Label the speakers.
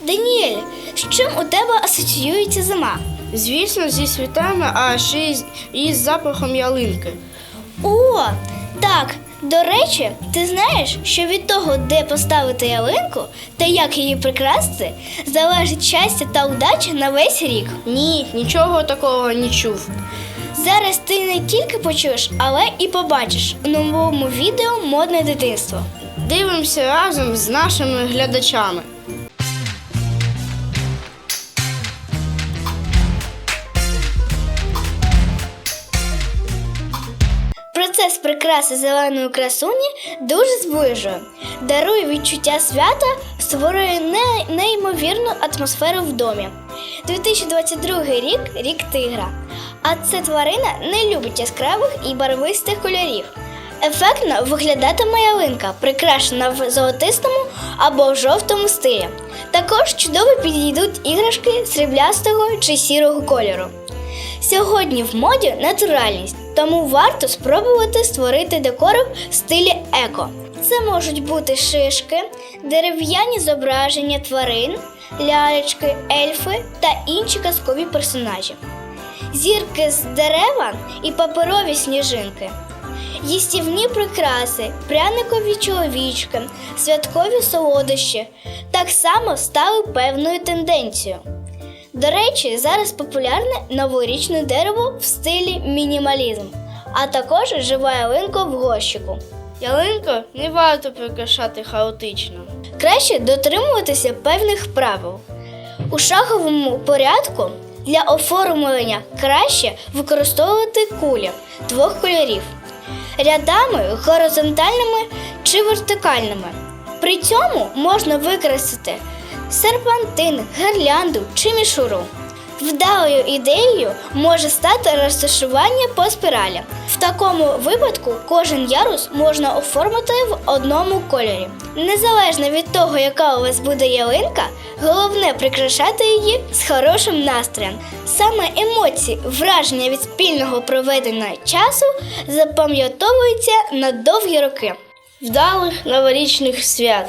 Speaker 1: Даніель, з чим у тебе асоціюється зима?
Speaker 2: Звісно, зі світами, а ще й з- і з запахом ялинки.
Speaker 1: О, так. До речі, ти знаєш, що від того, де поставити ялинку та як її прикрасити, залежить щастя та удача на весь рік.
Speaker 2: Ні, нічого такого не чув.
Speaker 1: Зараз ти не тільки почуєш, але і побачиш у новому відео Модне дитинство.
Speaker 2: Дивимося разом з нашими глядачами.
Speaker 1: Процес прикраси зеленої красуні дуже зближує, дарує відчуття свята, створює не- неймовірну атмосферу в домі. 2022 рік рік тигра. А ця тварина не любить яскравих і барвистих кольорів. Ефектно виглядатиме ялинка, прикрашена в золотистому або в жовтому стилі. Також чудово підійдуть іграшки сріблястого чи сірого кольору. Сьогодні в моді натуральність, тому варто спробувати створити декор в стилі еко. Це можуть бути шишки, дерев'яні зображення тварин, лялечки, ельфи та інші казкові персонажі, зірки з дерева і паперові сніжинки. Їстівні прикраси, пряникові чоловічки, святкові солодощі так само стали певною тенденцією. До речі, зараз популярне новорічне дерево в стилі мінімалізм, а також жива ялинка в горщику.
Speaker 2: Ялинку не варто прикрашати хаотично.
Speaker 1: Краще дотримуватися певних правил. У шаговому порядку для оформлення краще використовувати кулі двох кольорів рядами горизонтальними чи вертикальними. При цьому можна використати серпантин, гирлянду чи мішуру. Вдалою ідеєю може стати розташування по спіралі. В такому випадку кожен ярус можна оформити в одному кольорі. Незалежно від того, яка у вас буде ялинка, головне прикрашати її з хорошим настроєм. Саме емоції, враження від спільного проведеного часу запам'ятовуються на довгі роки.
Speaker 2: Вдалих новорічних свят!